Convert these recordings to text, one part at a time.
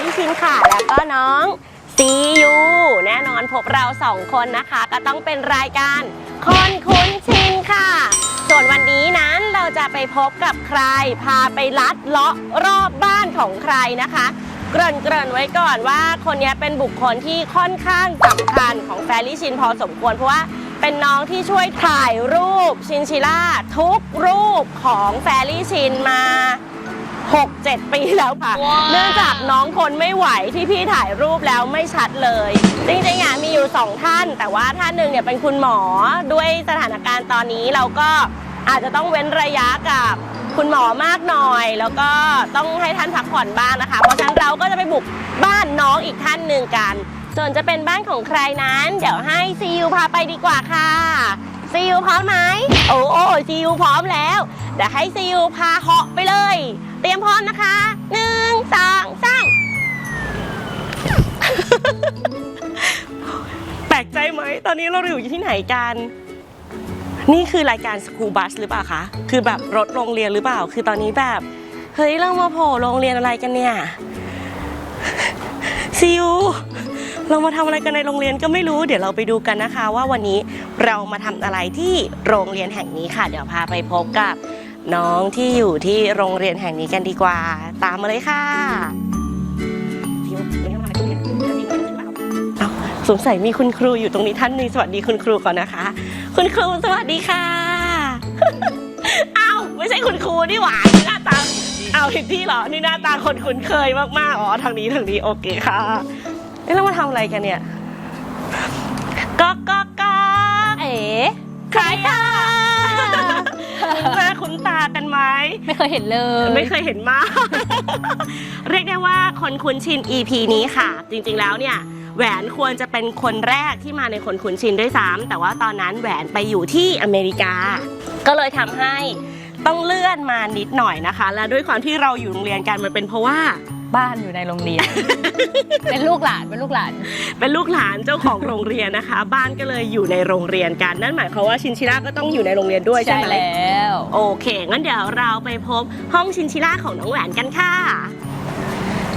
รี่ชินค่ะ แล้วก็น้องซียูแน่นอนพบเราสองคนนะคะ ก็ต้องเป็นรายการคนคุ้นชินค่ะ ส่วนวันนี้นั้นเราจะไปพบกับใคร พาไปลัดเลาะรอบบ้านของใครนะคะเกริ่นเกริ่นไว้ก่อนว่าคนนี้เป็นบุคคลที่ค่อนข้างสำคัญของแฟรี่ชินพอสมควร เพราะว่าเป็นน้องที่ช่วยถ่ายรูปชินชิล่าทุกรูปของแฟรี่ชินมา 6-7 ปีแล้วค่ะ เนื่องจากน้องทนไม่ไหวที่พี่ถ่ายรูปแล้วไม่ชัดเลย จริงๆอะมีอยู่ 2 ท่าน แต่ว่าท่านหนึ่งเนี่ยเป็นคุณหมอด้วยสถานการณ์ตอนนี้เราก็อาจจะต้องเว้นระยะกับคุณหมอมากหน่อย แล้วก็ต้องให้ท่านพักผ่อนบ้างนะคะ เพราะฉะนั้นเราก็จะไปบุกบ้านน้องอีกท่านหนึ่งกัน ส่วนจะเป็นบ้านของใครนั้น เดี๋ยวให้ซียูพาไปดีกว่าค่ะซียูพร้อมไหมโอ้โอ้ซียูพร้อมแล้วเดี๋ยวให้ซียูพาเหาะไปเลย เตรียมพร้อมนะคะหนึ่งสองสามแปลกใจไหม ตอนนี้เราอยู่ที่ไหนกัน นี่คือรายการสคูบัสหรือเปล่าคะ คือแบบรถโรงเรียนหรือเปล่า คือตอนนี้แบบ เฮ้ย เรามาโผล่โรงเรียนอะไรกันเนี่ยซิวเรามาทำอะไรกันในโรงเรียนก็ไม่รู้ เดี๋ยวเราไปดูกันนะคะ ว่าวันนี้เรามาทำอะไรที่โรงเรียนแห่งนี้ค่ะ เดี๋ยวพาไปพบกับ น้องที่อยู่ที่โรงเรียนแห่งนี้กันดีกว่า ตามมาเลยค่ะสงสัยมีคุณครูอยู่ตรงนี้ท่านนึงสวัสดีคุณครูก่อนนะคะ คุณครูสวัสดีค่ะเอาไม่ใช่คุณครูนี่หว่านหน้าตาเอาวผิดที่เหรอนี่หน้าตาคนคุ้นเคยมากๆอ๋อทางนี้ทางนี้โอเคค่ะเอ๊ะเรามาทำอะไรกันเนี่ยก๊อกก๊อกก๊อกเอ๋ใครอะ คุ้นหน้าคุ้นตากันไหม ไม่เคยเห็นเลย ไม่เคยเห็นมาก เรียกได้ว่าคนคุ้นชิน EP นี้ค่ะ จริงๆแล้วเนี่ย แหวนควรจะเป็นคนแรกที่มาในคนคุ้นชินด้วยซ้ำแต่ว่าตอนนั้นแหวนไปอยู่ที่อเมริกา ก็เลยทำให้ต้องเลื่อนมานิดหน่อยนะคะ และด้วยความที่เราอยู่โรงเรียนกันมันเป็นเพราะว่า บ้านอยู่ในโรงเรียน เป็นลูกหลานเป็นลูกหลาน เป็นลูกหลานเจ้าของโรงเรียนนะคะ บ้านก็เลยอยู่ในโรงเรียนกันนั่นหมายความว่าชินชิล่าก็ต้องอยู่ในโรงเรียนด้วยใช่ไหมแล้วโอเคงั้นเดี๋ยวเราไปพบห้องชินชิล่าของน้องแหวนกันค่ะ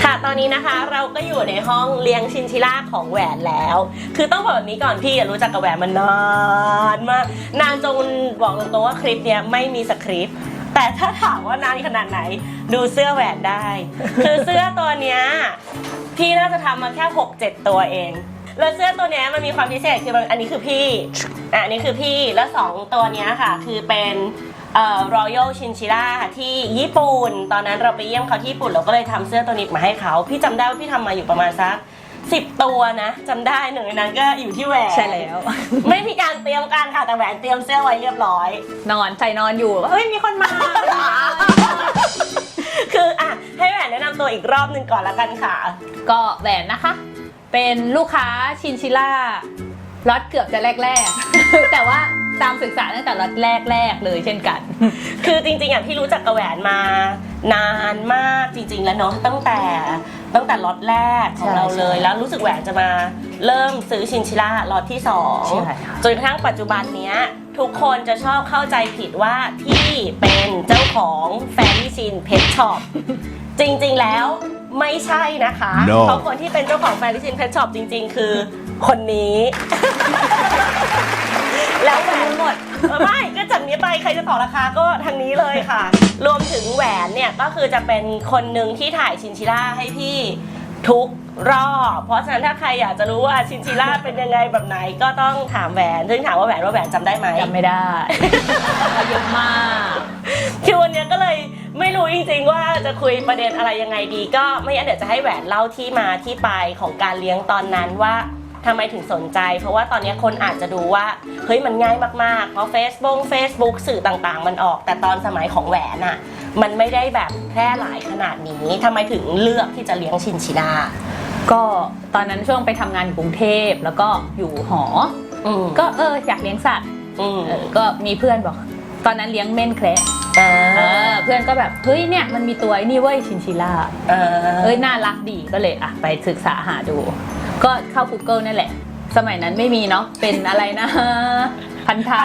ค่ะตอนนี้นะคะเราก็อยู่ในห้องเลี้ยงชินชิล่าของแหวนแล้ว คือต้องบอกแบบนี้ก่อนพี่อะรู้จักกับแหวนมานานมากนานจนบอกตรงๆว่าคลิปเนี้ยไม่มีสคริปต์ แต่ถ้าถามว่านานขนาดไหน ดูเสื้อแหวนได้ คือเสื้อตัวเนี้ยพี่น่าจะทำมาแค่6-7 ตัวเอง แล้วเสื้อตัวเนี้ยมันมีความพิเศษคือมันอันนี้คือพี่อะอันนี้คือพี่แล้วสองตัวเนี้ยค่ะ คือเป็นเอ่อ Royal Chinchilla ค่ะที่ญี่ปุ่น ตอนนั้นเราไปเยี่ยมเขาที่ญี่ปุ่นเราก็เลยทำเสื้อตัวนี้มาให้เขา พี่จำได้ว่าพี่ทำมาอยู่ประมาณสัก สิบตัวนะจำได้หนึ่งในนั้นก็อยู่ที่แหวนใช่แล้ว ไม่มีการเตรียมการค่ะแต่แหวนเตรียมเสื้อไว้เรียบร้อย นอนใจนอนอยู่เฮ้ยมีคนมา คืออะให้แหวนแนะนำตัวอีกรอบหนึ่งก่อนละกันค่ะ ก็แหวนนะคะ เป็นลูกค้าชินชิล่าล็อตเกือบจะแรก ๆ แต่ว่าตามศึกษาตั้งแต่ล็อตแรก ๆ เลยเช่นกัน คือจริงๆอะพี่รู้จักกระแหวนมานานมากจริง ๆ แล้วเนาะตั้งแต่ ตั้งแต่ล็อตแรกของใช่เราเลยใช่แล้วรู้สึกแหวนจะมาเริ่มซื้อชินชิล่าล็อตที่สองใช่ค่ะ จนกระทั่งปัจจุบันเนี้ย ทุกคนจะชอบเข้าใจผิดว่าพี่เป็นเจ้าของแฟรี่ชินเพชช็อปจริงๆแล้วไม่ใช่นะคะ No เพราะคนที่เป็นเจ้าของแฟรี่ชินเพชช็อปจริง ๆ คือคนนี้ แล้วแหวนหมดเออไม่ก็ จากนี้ไปใครจะต่อราคาก็ทางนี้เลยค่ะ รวมถึงแหวนเนี่ยก็คือจะเป็นคนหนึ่งที่ถ่ายชินชิล่าให้พี่ทุกรอบ เพราะฉะนั้นถ้าใครอยากจะรู้ว่าชินชิล่าเป็นยังไงแบบไหนก็ต้องถามแหวน ซึ่งถามว่าแหวนว่าแหวนจำได้ไหม จำไม่ได้ เยอะมาก คือวันเนี้ยก็เลยไม่รู้จริงๆว่าจะคุยประเด็นอะไรยังไงดี ก็ไม่งั้นเดี๋ยวจะให้แหวนเล่าที่มาที่ไปของการเลี้ยงตอนนั้นว่า ทำไมถึงสนใจ เพราะว่าตอนเนี้ยคนอาจจะดูว่าเฮ้ยมันง่ายมากๆ เพราะ Facebook Facebook สื่อต่างๆ มันออก แต่ตอนสมัยของแหวนอะมันไม่ได้แบบแพร่หลายขนาดนี้ทำไมถึงเลือกที่จะเลี้ยงชินชิล่าก็ตอนนั้นช่วงไปทำงานอยู่กรุงเทพแล้วก็อยู่หอ อืมก็เอออยากเลี้ยงสัตว์อืมเออก็มีเพื่อนบอก ตอนนั้นเลี้ยงเม่นแคระอ่าเออเพื่อนก็แบบเฮ้ยเนี่ยมันมีตัวไอ้นี่เว้ยชินชิล่าเออเอ้ยน่ารักดีก็เลยอะไปศึกษาหาดู ก็เข้า Google นั่นแหละ สมัยนั้นไม่มีเนาะเป็นอะไรนะ พันเท้า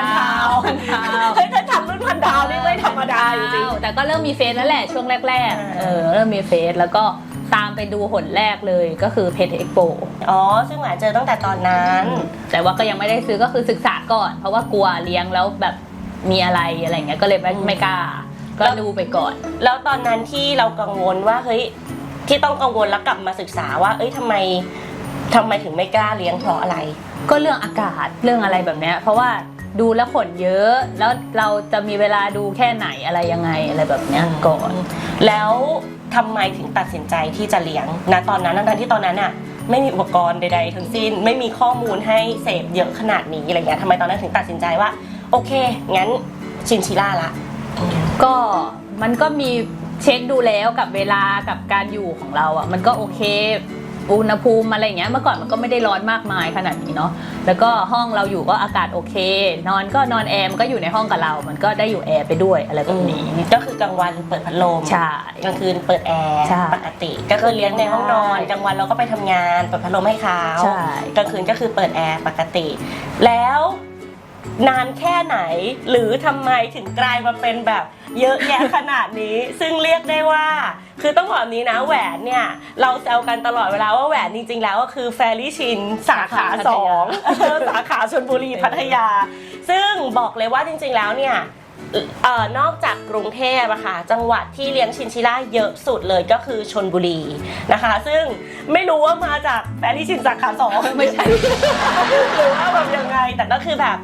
พันเท้าเฮ้ยถ้าทำรุ่นพันดาวนี่ไม่ธรรมดาจริงแต่ก็เริ่มมีเฟซแล้วแหละช่วงแรกอ่าๆเออเริ่มมีเฟซแล้วก็ตามไปดูหนแรกเลยก็คือเพจเอ็กโปอ๋อ ซึ่งแหวนเจอตั้งแต่ตอนนั้น แต่ว่าก็ยังไม่ได้ซื้อก็คือศึกษาก่อน เพราะว่ากลัวเลี้ยงแล้วแบบมีอะไรอะไรเงี้ยก็เลยไม่อืมไม่กล้า ก็แล้วดูไปก่อน แล้วตอนนั้นที่เรากังวลว่าเฮ้ยที่ต้องกังวลแล้วกลับมาศึกษาว่า เอ้ยทำไม ทำไมถึงไม่กล้าเลี้ยงเพราะอะไร ก็เรื่องอากาศเรื่องอะไรแบบเนี้ยเพราะว่าดูแล้วขนเยอะแล้วเราจะมีเวลาดูแค่ไหนอะไรยังไงอะไรแบบเนี้ยก่อน แล้วทำไมถึงตัดสินใจที่จะเลี้ยงนะตอนนั้นทั้งๆที่ตอนนั้นอะไม่มีอุปกรณ์ใดๆทั้งสิ้น ไม่มีข้อมูลให้เสพเยอะขนาดนี้อะไรเงี้ยทำไมตอนนั้นถึงตัดสินใจว่า โอเค งั้นชินชิล่าละ ก็มันก็มีเช็คดูแล้วกับเวลากับการอยู่ของเราอะมันก็โอเค อุณหภูมิอะไรอย่างเงี้ยเมื่อก่อนมันก็ไม่ได้ร้อนมากมายขนาดนี้เนาะแล้วก็ห้องเราอยู่ก็อากาศโอเค นอนก็นอนแอร์มันก็อยู่ในห้องกับเรา มันก็ได้อยู่แอร์ไปด้วยอะไรแบบนี้ก็คือกลางวันเปิดพัดลมใช่ กลางคืนเปิดแอร์ใช่ปกติก็คือเลี้ยงในห้องนอนกลางวันเราก็ไปทำงานเปิดพัดลมให้เขาใช่กลางคืนก็คือเปิดแอร์ปกติ แล้ว นานแค่ไหน หรือทำไมถึงกลายมาเป็นแบบ เยอะแยะขนาดนี้ ซึ่งเรียกได้ว่า คือต้องบอกแบบนี้นะแหวนเนี่ย เราแซวกันตลอดเวลาว่าแหวนจริง ๆ แล้วก็คือแฟรี่ชินสาขาสองสาขาชนบุรีพัทยา ซึ่งบอกเลยว่าจริง ๆ แล้วเนี่ยเอ่อนอกจากกรุงเทพอะค่ะจังหวัดที่เลี้ยงชินชิล่าเยอะสุดเลยก็คือชนบุรีนะคะ ซึ่งไม่รู้ว่ามาจากแฟรี่ชินสาขาสองไม่ใช่หรือว่าแบบยังไงแต่ก็คือแบบ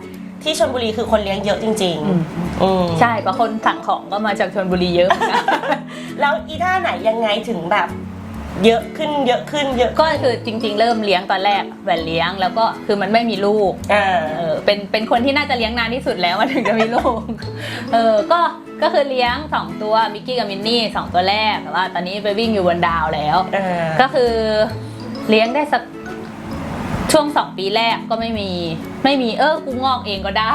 ที่ชนบุรีคือคนเลี้ยงเยอะจริงอืมๆอืมใช่บางคนสั่งของก็มาจากชนบุรีเยอะเหมือนกัน แล้วอีท่าไหนยังไงถึงแบบ เยอะขึ้นเยอะขึ้นเยอะก็คือจริง ๆ เริ่มเลี้ยงตอนแรกแหวนเลี้ยงแล้วก็คือมันไม่มีลูกอ่าเออเป็นเป็นคนที่น่าจะเลี้ยงนานที่สุดแล้วมันถึงจะมีลูก เออก็ก็คือเลี้ยงสองตัวมิกกี้กับมินนี่สองตัวแรกแต่ว่าตอนนี้ไปวิ่งอยู่บนดาวแล้วอ่าก็คือเลี้ยงได้สัก ช่วงสองปีแรกก็ไม่มีไม่มีเออกูงอกเองก็ได้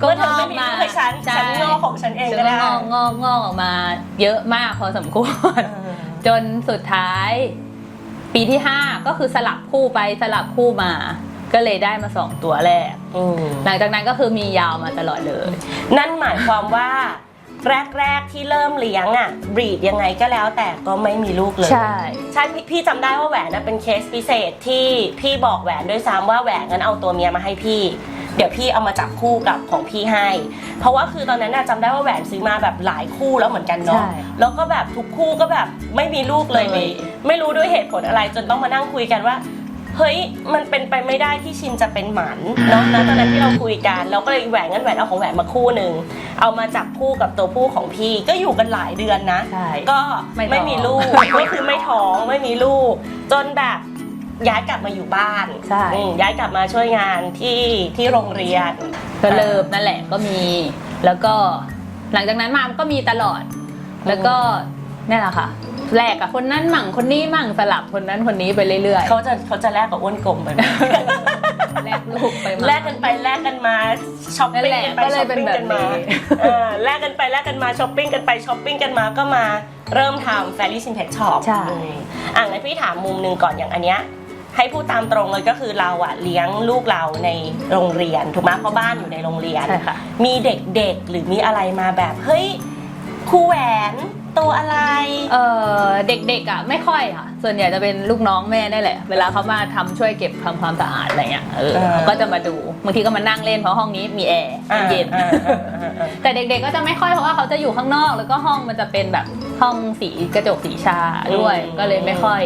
ก็เมื่อเธงออไม่กมีมาลูกให้ฉันใช่ฉันงอกของฉันเองฉันก็ก็ได้งอกงอกงอกออกมา เยอะมากพอสมควรเออจนสุดท้าย ปีที่ห้าก็คือสลับคู่ไปสลับคู่มาก็เลยได้มาสองตัวแรกอืมหลังจากนั้นก็คือมียาวมาตลอดเลย นั่นหมายความว่า แรก ๆ ที่เริ่มเลี้ยงอะบรีดยังไงก็แล้วแต่ก็ไม่มีลูกเลย ใช่ ใช่พี่พี่จำได้ว่าแหวนนะเป็นเคสพิเศษที่พี่บอกแหวนด้วยซ้ำว่าแหวนงั้นเอาตัวเมียมาให้พี่ เดี๋ยวพี่เอามาจับคู่กับของพี่ให้ เพราะว่าคือตอนนั้นน่ะจำได้ว่าแหวนซื้อมาแบบหลายคู่แล้วเหมือนกันเนาะใช่แล้วก็แบบทุกคู่ก็แบบไม่มีลูกเลยเลย ไม่รู้ด้วยเหตุผลอะไรจนต้องมานั่งคุยกันว่า เฮ้ยมันเป็นไปไม่ได้ที่ชินจะเป็นหมันเนาะนะตอนนั้นที่เราคุยกันเราก็เลยแหวนงั้นแหวนเอาของแหวนมาคู่หนึ่งเอามาจับคู่กับตัวผู้ของพี่ก็อยู่กันหลายเดือนนะใช่ก็ไม่ท้อง ไม่มีลูกก็คือไม่ท้องไม่มีลูก จนแบบย้ายกลับมาอยู่บ้านใช่ อืมย้ายกลับมาช่วยงานที่ที่โรงเรียน ก็เริ่มนั่นแหละก็มี แล้วก็หลังจากนั้นมามันก็มีตลอด แล้วก็นี่นแหละค่ะ แลกกับคนนั้นมั่งคนนี้มั่งสลับคนนั้นคนนี้ไปเรื่อยเขาจะเขาจะแลกกับอ้วนกลมไปไหมๆแลกลูกไปมาแลกกันไปแลกกันมาช้อปปิ้งกันไปนั่นแหละก็เลช้อยปเป็นปิ้งแบบกันมานี้เออแลกกันไปแลกกันมาช้อปปิ้งกันไปช้อปปิ้งกันมาก็มาเริ่มทำแฟรี่ซินเพจช็อปใช่อะงั้นพี่ถามมุมหนึ่งก่อนอย่างอันเนี้ยให้พูดตามตรงเลยก็คือเราอะเลี้ยงลูกเราในโรงเรียนถูกไหมเพราะบ้านอยู่ในโรงเรียนใช่ค่ะมีเด็กๆหรือมีอะไรมาแบบเฮ้ยครูแหวน ตัวอะไร เออเด็กๆอะไม่ค่อยค่ะ ส่วนใหญ่จะเป็นลูกน้องแม่นี่แหละ เวลาเขามาทำช่วยเก็บทำความสะอาดอะไรเงี้ยเออเออ เขาก็จะมาดูบางทีก็มานั่งเล่นเพราะห้องนี้มีแอร์มันเย็น อ่าอ่าอ่าอ่าแต่เด็กๆก็จะไม่ค่อยเพราะว่าเขาจะอยู่ข้างนอก แล้วก็ห้องมันจะเป็นแบบห้องสีกระจกสีชาด้วยอืมก็เลยไม่ค่อย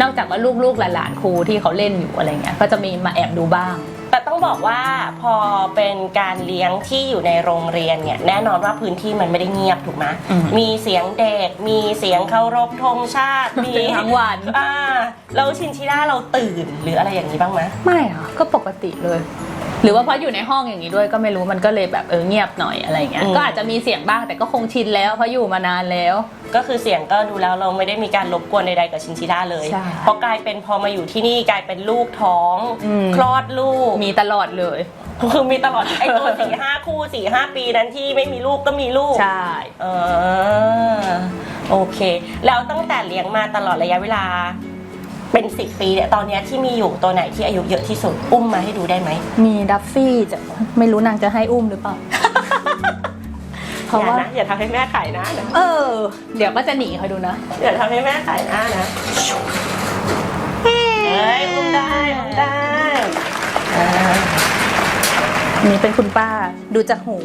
นอกจากว่าลูกๆหลานๆครูที่เขาเล่นอยู่อะไรเงี้ย ก็จะมีมาแอบดูบ้างแต่ต้องบอกว่าพอเป็นการเลี้ยงที่อยู่ในโรงเรียนเนี่ยแน่นอนว่าพื้นที่มันไม่ได้เงียบถูกไหมอืม มีเสียงเด็ก มีเสียงเคารพธงชาติมีเป็นทั้งวัน อ่าแล้วชินชิล่าเราตื่นหรืออะไรอย่างนี้บ้างไหมไม่ค่ะก็ปกติเลย หรือว่าเพราะอยู่ในห้องอย่างนี้ด้วยก็ไม่รู้มันก็เลยแบบเออเงียบหน่อยอะไรเงี้ย ก็อาจจะมีเสียงบ้างแต่ก็คงชินแล้วเพราะอยู่มานานแล้ว ก็คือเสียงก็ดูแล้วเราไม่ได้มีการรบกวนใดๆกับชินชิล่าเลย ใช่ เพราะกลายเป็นพอมาอยู่ที่นี่กลายเป็นลูกท้องอืมคลอดลูก มีตลอดเลย คือมีตลอดไอ้ตัวสี่ห้าคู่สี่ห้าปีนั้นที่ไม่มีลูกก็มีลูก ใช่ เออโอเค แล้วตั้งแต่เลี้ยงมาตลอดระยะเวลา เป็นสิบปีเนี่ยตอนเนี้ยที่มีอยู่ตัวไหนที่อายุเยอะที่สุด อุ้มมาให้ดูได้ไหม มีดัฟฟี่จะไม่รู้นางจะให้อุ้มหรือเปล่า เพราะว่าอย่า นะอย่าทำให้แม่ขายหน้านะเออ เดี๋ยวก็จะหนีคอยดูนะ อย่าทำให้แม่ขายหน้านะเฮ้ยอุ้มได้อุ้มได้อ่าอันนี้เป็นคุณป้าดูจากหู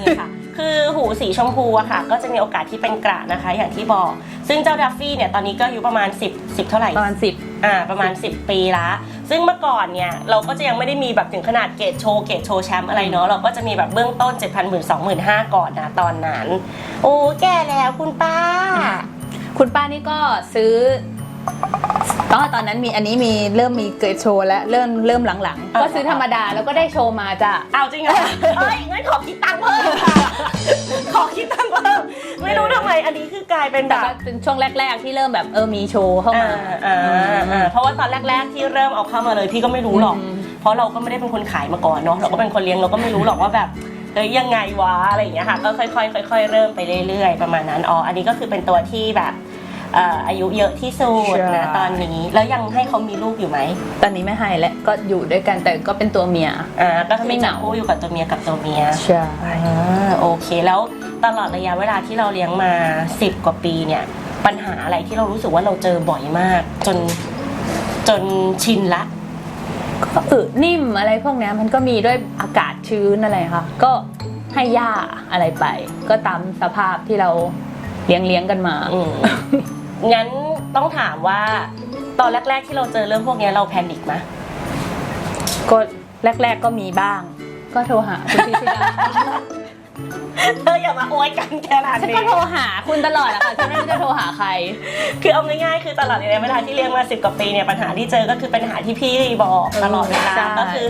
นี่ค่ะ คือหูสีชมพูอะค่ะ ก็จะมีโอกาสที่เป็นกระนะคะ อย่างที่บอก ซึ่งเจ้าดัฟฟี่เนี่ยตอนนี้ก็อายุประมาณ 10 10 เท่าไหร่ ประมาณสิบ อ่าประมาณ 10 ปีละ ซึ่งเมื่อก่อนเนี่ยเราก็จะยังไม่ได้มีแบบถึงขนาดเกรดโชว์เกรดโชว์แชมป์อะไรเนาะเราก็จะมีแบบเบื้องต้น 7 0 0 0 0 2 5 0 0 0ก่อนนะตอนนั้น โอ้แก่แล้วคุณป้า คุณป้านี่ก็ซื้อ ตอนตอนนั้นมีอันนี้มีเริ่มมีเกิดโชว์แล้วเริ่มเริ่มหลังๆเออก็ซื้อธรรมดาแล้วก็ได้โชว์มาจ้ะเอาจริงเหรอเอ้ยงั้นขอคิดตังค์เพิ่มค่ะขอคิดตังค์เพิ่มไม่รู้ทำไมอันนี้คือกลายเป็นแบแต่บ ก็เป็นช่วงแรก ๆ ที่เริ่มแบบเออมีโชว์เข้ามา อ่าอ่าอ่าเพราะว่าตอนแรก ๆ ที่เริ่มเอาเข้ามาเลยพี่ก็ไม่รู้หรอก อืม เพราะเราก็ไม่ได้เป็นคนขายมาก่อนเนาะเราก็เป็นคนเลี้ยงเราก็ไม่รู้หรอกว่าแบบเฮ้ยยังไงวะอะไรอย่างเงี้ยค่ะก็ค่อยๆค่อยๆเริ่มไปเรื่อย ๆ ประมาณนั้นอ๋ออันนี้ก็คือเป็นตัวที่แบบเอ่ออายุเยอะที่สุดนะตอนนี้ แล้วยังให้เขามีลูกอยู่ไหมตอนนี้ไม่ให้แล้วก็อยู่ด้วยกันแต่ก็เป็นตัวเมีย อ่าก็คือไม่เหจังาบคู่อยู่กับตัวเมียกับตัวเมียใช่อ่าโอเคแล้วตลอดระยะเวลาที่เราเลี้ยงมา 10 กว่าปีเนี่ย ปัญหาอะไรที่เรารู้สึกว่าเราเจอบ่อยมาก จนจนชินละ ก็อึนิ่มอะไรพวกเนี้ยมันก็มีด้วยอากาศชื้นอะไรค่ะ ก็ให้หญ้าอะไรไป ก็ตามสภาพที่เราเลี้ยงเลี้ยงกันมา อืม งั้นต้องถามว่าตอนแรก ๆ ที่เราเจอเรื่องพวกเนี้ยเราแพนิคไหมก็แรก ๆก็มีบ้าง ก็โทรหาคุณพี่ชิดา เธออย่ามาโวยกันขนาดฉันนี้ ก็โทรหาคุณตลอดอะค่ะฉันไม่รู้จะโทรหาใคร คือเอาง่ายๆ คือตลอดระยะเวลาที่เลี้ยงมา10กว่าปีเนี่ยปัญหาที่เจอก็คือปัญหาที่พี่บอกตลอดเวลาใช่ก็คือ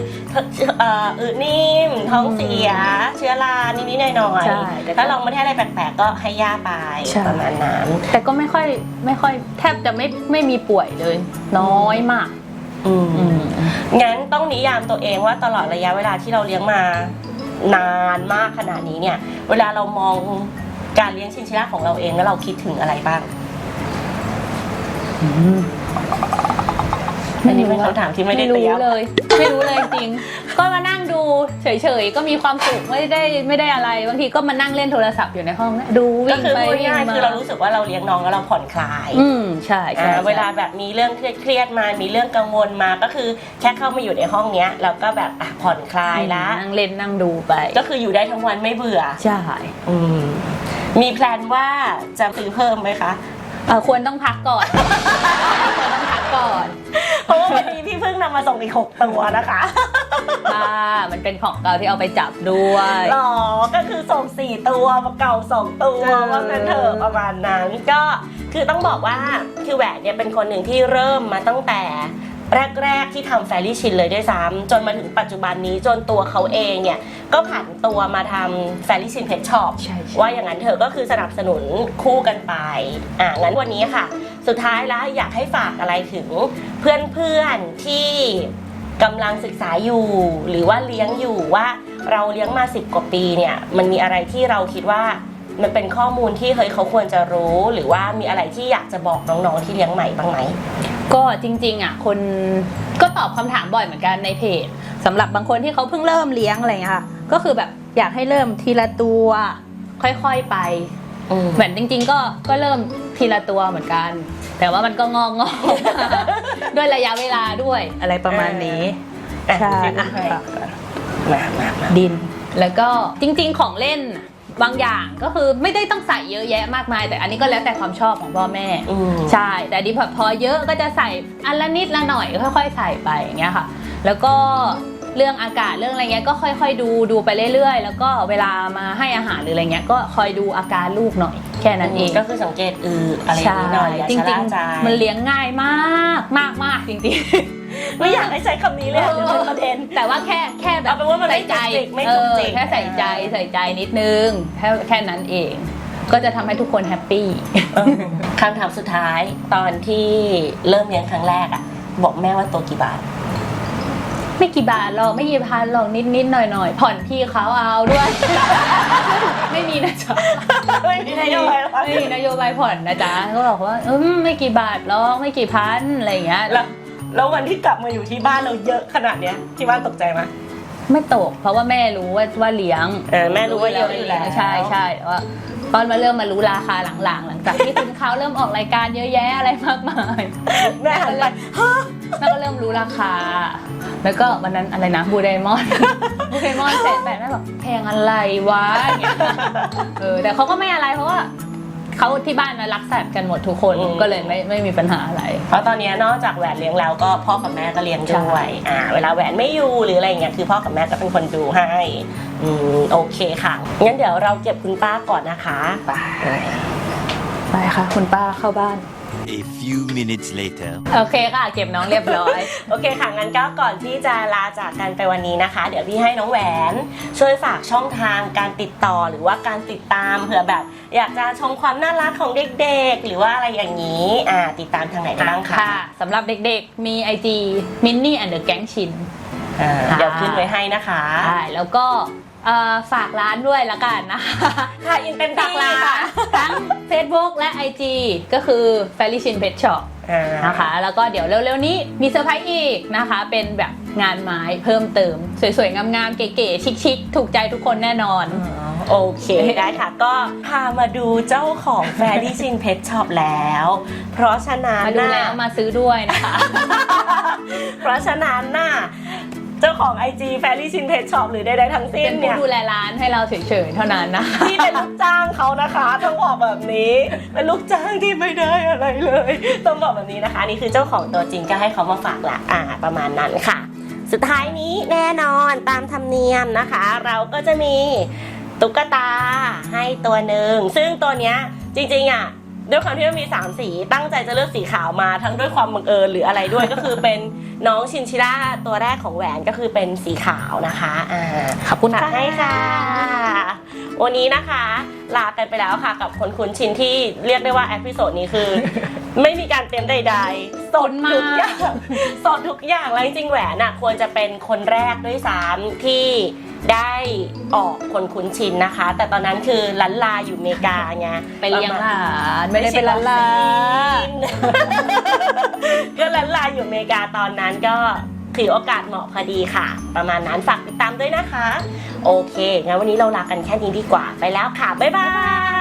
เอ่ออึนิ่มท้องเสีย เชื้อรานิดๆหน่อยใช่แต่ๆก็ถ้าลองไม่ได้อะไรแปลกๆ ก็ให้ย่าไปใช่ประมาณนั้นแต่ก็ไม่ค่อยไม่ค่อยแทบจะไม่ไม่มีป่วยเลย น้อยมากอืม อืมงั้นต้องนิยามตัวเองว่าตลอดระยะเวลาที่เราเลี้ยงมา นานมากขนาดนี้เนี่ย เวลาเรามองการเลี้ยงชินชิล่าของเราเองแล้วเราคิดถึงอะไรบ้าง นนี้เป็นคำถามที่ไม่ได้ไม่เตรีรู้ยมเลย ไม่รู้เลยจริง ก็มานั่งดูเฉยๆ ก็มีความสุขไม่ได้ไม่ได้อะไร บางทีก็มานั่งเล่นโทรศัพท์อยู่ในห้องนะดูก็วิ่งคือไปพูดวิ่งง่ายๆมาคือเรารู้สึกว่าเราเลี้ยงน้องแล้วเราผ่อนคลายอืมใช่ใช่อ่าใช่เวลาแบบมีเรื่องเครียดๆมา มีเรื่องกังวลมาก็คือแค่เข้ามาอยู่ในห้องเนี้ยเราก็แบบอะผ่อนคลายละนั่งเล่นนั่งดูไปก็คืออยู่ได้ทั้งวันไม่เบื่อ ใช่อืมมีแพลนว่าจะซื้อเพิ่มไหมคะ เอ่อควรต้องพักก่อน ควรต้องพักก่อน เพราะว่าวันนี้พี่เพิ่งนำมาส่งอีกหกตัวนะคะค่ะมันเป็นของเก่าที่เอาไปจับด้วย หรอก็คือส่งสี่ตัวมาเก่าสองตัวเออ ว่างั้นเถอะประมาณนั้นก็คือต้องบอกว่าคือแหวนเนี่ยเป็นคนหนึ่งที่เริ่มมาตั้งแต่ แรก ๆ ที่ทำแฟรี่ชินเลยด้วยซ้ำจนมาถึงปัจจุบันนี้จนตัวเขาเองเนี่ยก็ผันตัวมาทำแฟรี่ชินเพชช็อปใช่ใช่ ว่าอย่างนั้นเธอะก็คือสนับสนุนคู่กันไปอ่างั้นวันนี้ค่ะ สุดท้ายแล้วอยากให้ฝากอะไรถึงเพื่อนๆที่กำลังศึกษาอยู่ หรือว่าเลี้ยงอยู่ว่าเราเลี้ยงมา 10 กว่าปีเนี่ยมันมีอะไรที่เราคิดว่า มันเป็นข้อมูลที่เฮ้ยเขาควรจะรู้ หรือว่ามีอะไรที่อยากจะบอกน้องๆที่เลี้ยงใหม่บ้างไหมก็จริงๆอะคนก็ตอบคำถามบ่อยเหมือนกันในเพจสำหรับบางคนที่เขาเพิ่งเริ่มเลี้ยงอะไรอย่างเงี้ยค่ะก็คือแบบอยากให้เริ่มทีละตัวค่อยๆไปเหมือนจริง ๆ ก็ก็เริ่มทีละตัวเหมือนกัน แต่ว่ามันก็งอกงอกๆด้วยระยะเวลาด้วยอะไรประมาณนี้อะใช่พี่พูดให้มามามาดินแล้วก็จริง ๆ ของเล่น บางอย่างก็คือไม่ได้ต้องใส่เยอะแยะมากมาย แต่อันนี้ก็แล้วแต่ความชอบของพ่อแม่ อืม ใช่ แต่ดีพอพอเยอะก็จะใส่อันละนิดละหน่อยค่อยๆใส่ไปอย่างเงี้ยค่ะ แล้วก็ เรื่องอากาศเรื่องอะไรเงี้ยก็ค่อย ๆ ดูดูไปเรื่อยๆ แล้วก็เวลามาให้อาหารหรืออะไรเงี้ยก็คอยดูอาการลูกหน่อย แค่นั้นเองก็คือสังเกตอืออะไรอย่างนี้หน่อยอย่าจชะริล่างใจๆมันเลี้ยงง่ายมากมากมากจริงไม่อยากให้ใช้คำนี้เลยอะเดี๋ยวเป็นประเด็นๆแต่ว่าแค่แค่แบบเอาเป็นว่ามันไม่ใส่ใจจุกจิกไม่เอจุกอจิกแค่ใส่ใจใส่ใจนิดนึงแค่แค่นั้นเอง ก็จะทำให้ทุกคนแฮปปี้คำถามสุดท้ายตอนที่เริ่มเลี้ยงครั้งแรกอะบอกแม่ว่าตัวกี่บาท ไม่กี่บาทหรอกไม่กี่พันหรอกนิดนิดๆหน่อยหน่อยๆผ่อนพี่เขาเอาด้วย ไม่มีนะจ๊ะไม่มีนโยบายหรอไม่มีนโยบายผ่อนนะจ๊ะก็บอกว่าอืมไม่กี่บาทหรอกไม่กี่พันอะไรอย่างเงี้ยแล้วแล้ววันที่กลับมาอยู่ที่บ้านเราเยอะขนาดเนี้ยที่บ้านตกใจไหม ไม่ตก เพราะว่าแม่รู้ว่าว่าเลี้ยงเออแม่รู้ว่าเลี้ยงอยู่แล้วใช่ใช่แต่ว่าตอนมาเริ่มมารู้ราคาหลังๆ หลังจากที่คุณเขาเริ่มออกรายการเยอะแยะอะไรมากมายแม่หันไปฮะแม่ก็เริ่มรู้ราคา แล้วก็วันนั้นอะไรนะบูไดมอนบูไดมอนแสนแปดแม่บอกแพงอะไรวะอย่างเงี้ยเออแต่เขาก็ไม่อะไรเพราะว่า เขาที่บ้านนะรักสัตว์กันหมดทุกคนก็เลยไม่ไม่มีปัญหาอะไร เพราะตอนนี้นอกจากแหวนเลี้ยงแล้วก็พ่อกับแม่ก็เลี้ยงด้วยอ่าเวลาแหวนไม่อยู่หรืออะไรเงี้ยคือพ่อกับแม่ก็เป็นคนดูให้อืมโอเคค่ะงั้นเดี๋ยวเราเก็บคุณป้าก่อนนะคะ ไปไปค่ะคุณป้าเข้าบ้าน A few minutes later. โอเคค่ะ เก็บน้องเรียบร้อย โอเคค่ะ งั้นก็ก่อนที่จะลาจากกันไปวันนี้นะคะ เดี๋ยวพี่ให้น้องแหวนช่วยฝากช่องทางการติดต่อหรือว่าการติดตามเผื่อแบบ อยากจะชมความน่ารักของเด็กๆ หรือว่าอะไรอย่างนี้อ่าติดตามทางไหนได้บ้างคะค่ะสำหรับเด็กๆมี IG Minnie and the Gang Chin อ่าเดี๋ยวขึ้นไว้ให้นะคะ ใช่แล้วก็ เอ่อฝากร้านด้วยละกันนะคะค่ะอินเต็มฝากที่ร้านค่ะทั้ง Facebook และ IG ก็คือ f a i r y Chin Pet Shop อ่านะคะ แล้วก็เดี๋ยวเร็วๆนี้มีเซอร์ไพรส์อีกนะคะ เป็นแบบงานไม้เพิ่มเติม สวยๆ งามๆ เก๋ๆ ชิคๆ ถูกใจทุกคนแน่นอน โอเคได้ค่ะ ก็พามาดูเจ้าของแฟรี่ชินเพชช็อปแล้ว เพราะฉะนั้นมาดูน่ะแล้วมาซื้อด้วยนะคะ เพราะฉะนั้นน่ะ เจ้าของ IG แฟรี่ชินเพชช็อปหรือใดๆทั้งสิ้เป็นนผู้เนี่ยดูแลร้านให้เราเฉยๆเท่านั้นนะคะที่เป็นลูกจ้างเขานะคะต้องบอกแบบนี้เป็นลูกจ้างที่ไม่ได้อะไรเลย ต้องบอกแบบนี้นะคะนี่คือเจ้าของตัวจริงก็ให้เขามาฝากละอ่าประมาณนั้นค่ะ สุดท้ายนี้แน่นอนตามธรรมเนียมนะคะ เราก็จะมีตุ๊กตาให้ตัวหนึ่งซึ่งตัวเนี้ยจริงๆอะ ด้วยความที่มันมีสามสี ตั้งใจจะเลือกสีขาวมาทั้งด้วยความบังเอิญหรืออะไรด้วย ก็คือเป็นน้องชินชิล่าตัวแรกของแหวนก็คือเป็นสีขาวนะคะอ่าขอบคุณตัดค่ะให้ค่ะ วันนี้นะคะ ลากันไปแล้วค่ะกับคนคุ้นชินที่เรียกได้ว่าแอพิโซดนี้คือ ไม่มีการเตรียมใดๆ สดทุกอย่างสดทุกอย่างแล้วจริงๆแหวนอะควรจะเป็นคนแรกด้วยซ้ำที่ ได้ออกคนคุ้นชินนะคะ แต่ตอนนั้นคือลันลาอยู่อเมริกาไงไปเลี้ยงหลานไม่ได้เป็นลาลาก็ลันลาอยู่อเมริกาตอนนั้นก็ถือโอกาสเหมาะพอดีค่ะ ประมาณนั้นฝากติดตามด้วยนะคะ โอเคงั้นวันนี้เราลากันแค่นี้ดีกว่าไปแล้วค่ะ บ๊ายบาย